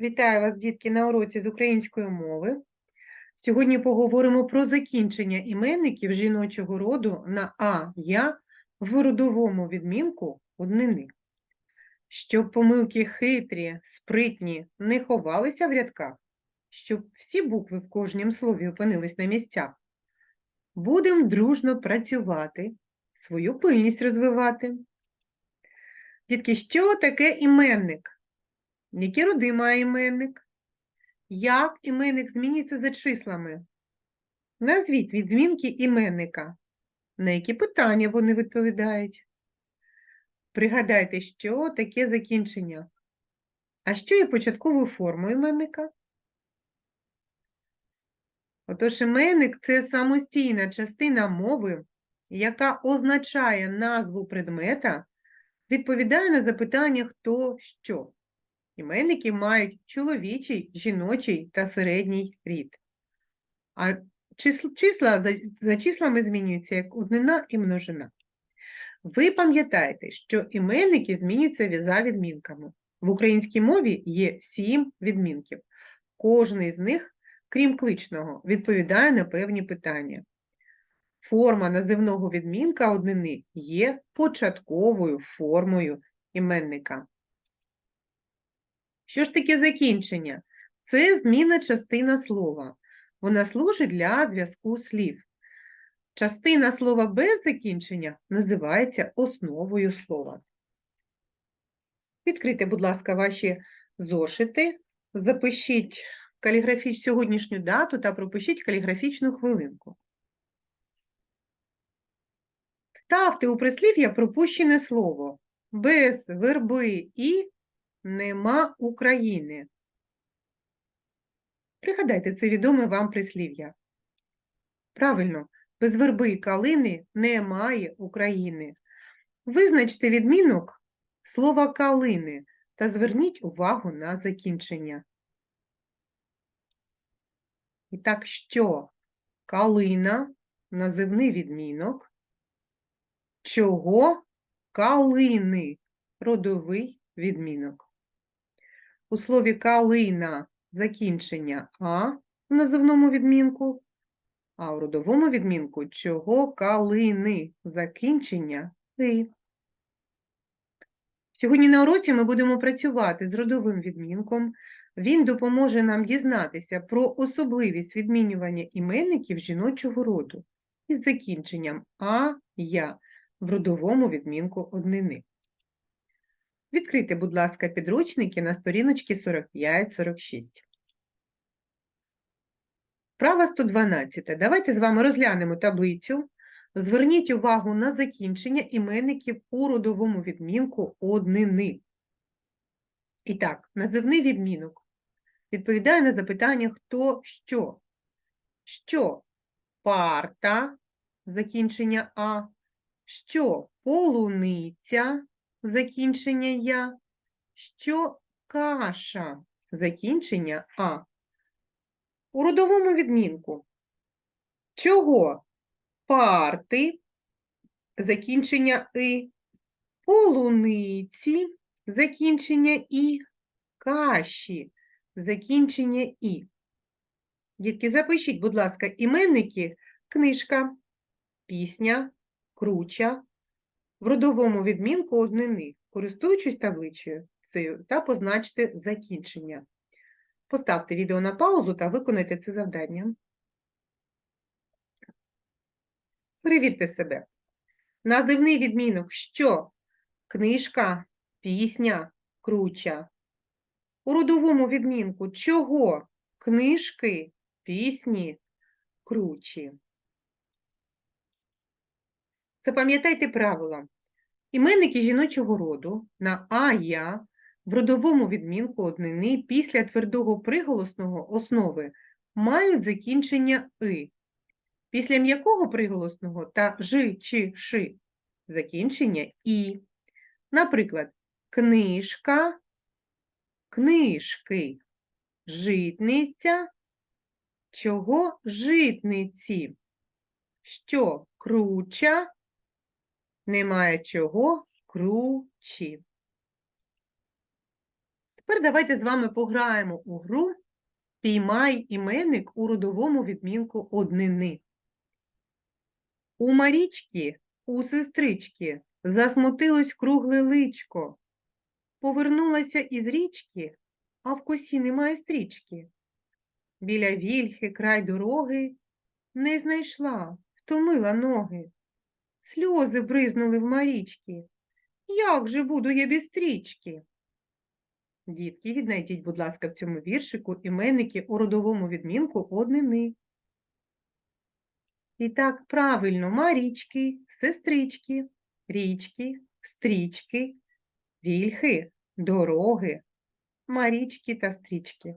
Вітаю вас, дітки, на уроці з української мови. Сьогодні поговоримо про закінчення іменників жіночого роду на а, я в родовому відмінку однини. Щоб помилки хитрі, спритні не ховалися в рядках, щоб всі букви в кожнім слові опинились на місцях. Будемо дружно працювати, свою пильність розвивати. Дітки, що таке іменник? Які роди має іменник? Як іменник змінюється за числами? Назвіть відмінки іменника. На які питання вони відповідають? Пригадайте, що таке закінчення. А що є початковою формою іменника? Отож, іменник це самостійна частина мови, яка означає назву предмета, відповідає на запитання хто що. Іменники мають чоловічий, жіночий та середній рід. А числа за, за числами змінюються як однина і множина. Ви пам'ятаєте, що іменники змінюються за відмінками. В українській мові є сім відмінків. Кожний з них, крім кличного, відповідає на певні питання. Форма називного відмінка однини є початковою формою іменника. Що ж таке закінчення? Це зміна частина слова. Вона служить для зв'язку слів. Частина слова без закінчення називається основою слова. Відкрийте, будь ласка, ваші зошити, запишіть каліграфіч... сьогоднішню дату та пропишіть каліграфічну хвилинку. Ставте у прислів'я пропущене слово. Без верби і нема України. Пригадайте це відоме вам прислів'я. Правильно, без верби і калини немає України. Визначте відмінок слова калини та зверніть увагу на закінчення. І так, що калина називний відмінок, чого калини родовий відмінок. У слові калина закінчення а в називному відмінку, а у родовому відмінку чого калини закінчення и. Сьогодні на уроці ми будемо працювати з родовим відмінком. Він допоможе нам дізнатися про особливість відмінювання іменників жіночого роду із закінченням а, я в родовому відмінку однини. Відкрийте, будь ласка, підручники на сторіночці 45-46. Права 112. Давайте з вами розглянемо таблицю. Зверніть увагу на закінчення іменників у родовому відмінку однини. І так, називний відмінок відповідає на запитання хто що. Що парта, закінчення А, що полуниця, закінчення я, що каша, закінчення А. У родовому відмінку. Чого? Парти, закінчення и, полуниці, закінчення і, каші, закінчення і. Дітки, запишіть, будь ласка, іменники, книжка, пісня, круча, в родовому відмінку однини, користуючись табличею та позначте закінчення. Поставте відео на паузу та виконайте це завдання. Перевірте себе. Називний відмінок що? Книжка, пісня, круча. У родовому відмінку чого? Книжки, пісні, кручі. Запам'ятайте правила. Іменники жіночого роду на а я в родовому відмінку однини після твердого приголосного основи мають закінчення и. Після м'якого приголосного та жи чи ши закінчення і. Наприклад, книжка, книжки, житниця, чого житниці, що круча, немає чого кручі. Тепер давайте з вами пограємо у гру Піймай іменник у родовому відмінку однини. У Марічки, у сестрички, засмутилось кругле личко. Повернулася із річки, а в косі немає стрічки. Біля вільхи край дороги не знайшла, втомила ноги. Сльози бризнули в Марічки. Як же буду я без стрічки? Дітки, віднайдіть, будь ласка, в цьому віршику іменники у родовому відмінку однини. І так, правильно, Марічки, сестрички, річки, стрічки, вільхи, дороги, Марічки та стрічки.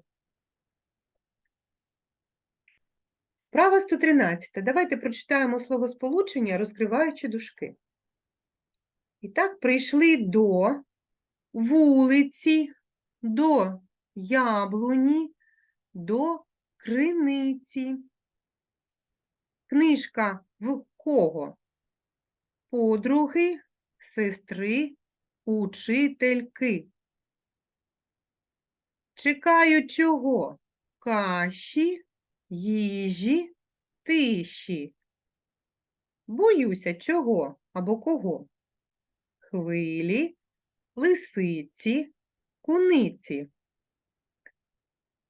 Право 113. Давайте прочитаємо словосполучення, розкриваючи дужки. І так, прийшли до вулиці, до яблуні, до криниці. Книжка в кого? Подруги, сестри, учительки. Чекаю чого? Каші, їжі, тиші. Боюся чого або кого? Хвилі, лисиці, куниці.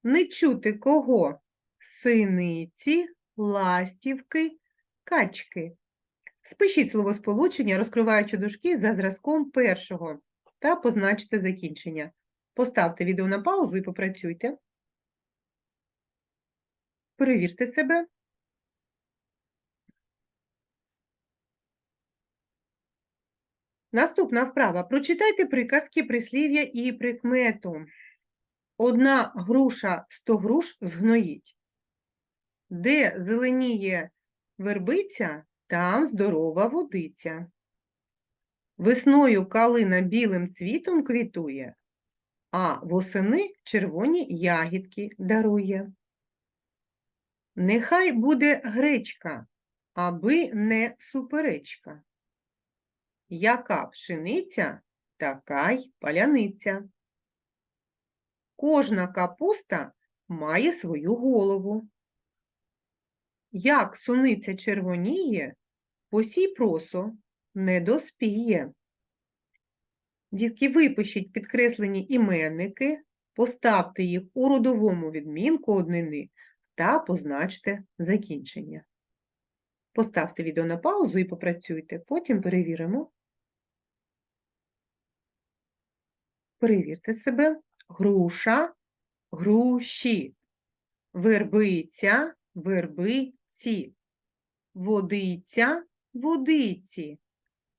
Не чути кого? Синиці, ластівки, качки. Спишіть словосполучення, розкриваючи дужки за зразком першого та позначте закінчення. Поставте відео на паузу і попрацюйте. Перевірте себе. Наступна вправа. Прочитайте приказки, прислів'я і прикмету. Одна груша, сто груш згноїть. Де зеленіє вербиця, там здорова водиця. Весною калина білим цвітом квітує, а восени червоні ягідки дарує. Нехай буде гречка, аби не суперечка. Яка пшениця, така й паляниця. Кожна капуста має свою голову. Як суниця червоніє, посій просо не доспіє. Дітки, випишіть підкреслені іменники, поставте їх у родовому відмінку однини та позначте закінчення. Поставте відео на паузу і попрацюйте, потім перевіримо. Перевірте себе. Груша, груші, вербиця, вербиці, водиця, водиці,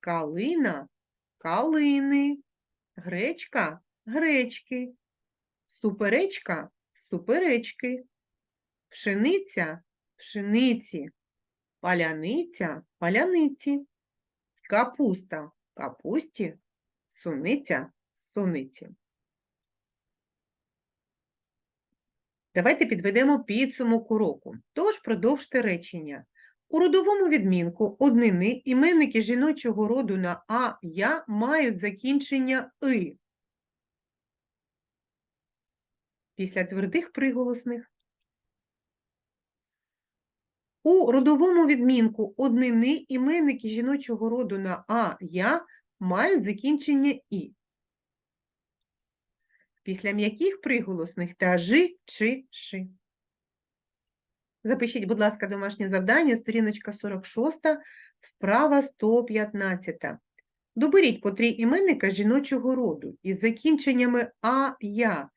калина, калини, гречка, гречки, суперечка, суперечки, пшениця, пшениці, паляниця, паляниці, капуста, капусті, суниця, суниці. Давайте підведемо підсумок уроку. Тож продовжте речення. У родовому відмінку однини іменники жіночого роду на А, Я мають закінчення И. Після твердих приголосних. У родовому відмінку однини іменники жіночого роду на А, Я мають закінчення І. Після м'яких приголосних та жи чи ши. Запишіть, будь ласка, домашнє завдання, сторіночка 46, вправа 115. Доберіть по три іменника жіночого роду із закінченнями А, Я,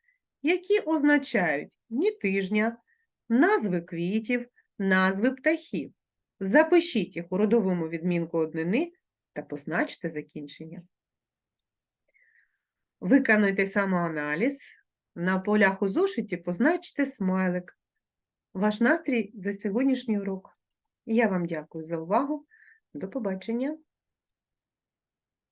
які означають дні тижня, назви квітів, назви птахів. Запишіть їх у родовому відмінку однини та позначте закінчення. Виконуйте самоаналіз. На полях у зошиті позначте смайлик. Ваш настрій за сьогоднішній урок. Я вам дякую за увагу. До побачення!